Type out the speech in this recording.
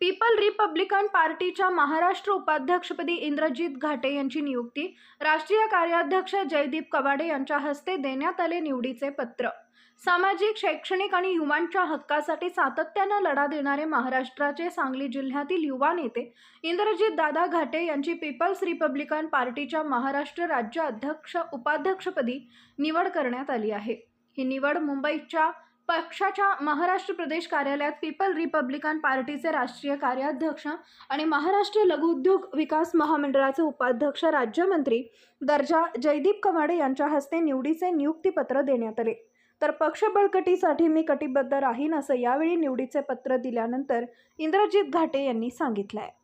People Republican पार्टीच्या महाराष्ट्र उपाध्यक्षपदी इंद्रजित घाटे यांची नियुक्ती राष्ट्रीय कार्याध्यक्ष जयदीप कवाडे यांच्या हस्ते देण्यात आले निवडीचे पत्र. सामाजिक शैक्षणिक आणि युवांच्या हक्कासाठी सातत्यानं लढा देणारे महाराष्ट्राचे सांगली जिल्ह्यातील युवा नेते इंद्रजित दादा घाटे यांची पीपल्स रिपब्लिकन पार्टीच्या महाराष्ट्र राज्य अध्यक्ष उपाध्यक्षपदी निवड करण्यात आली आहे. ही निवड मुंबईच्या पक्षाच्या महाराष्ट्र प्रदेश कार्यालयात पीपल रिपब्लिकन पार्टीचे राष्ट्रीय कार्याध्यक्ष आणि महाराष्ट्र लघुउद्योग विकास महामंडळाचे उपाध्यक्ष राज्यमंत्री दर्जा जयदीप कवाडे यांच्या हस्ते निवडीचे नियुक्तीपत्र देण्यात आले. तर पक्ष बळकटीसाठी मी कटिबद्ध राहीन असं यावेळी निवडीचे पत्र दिल्यानंतर इंद्रजित घाटे यांनी सांगितलं आहे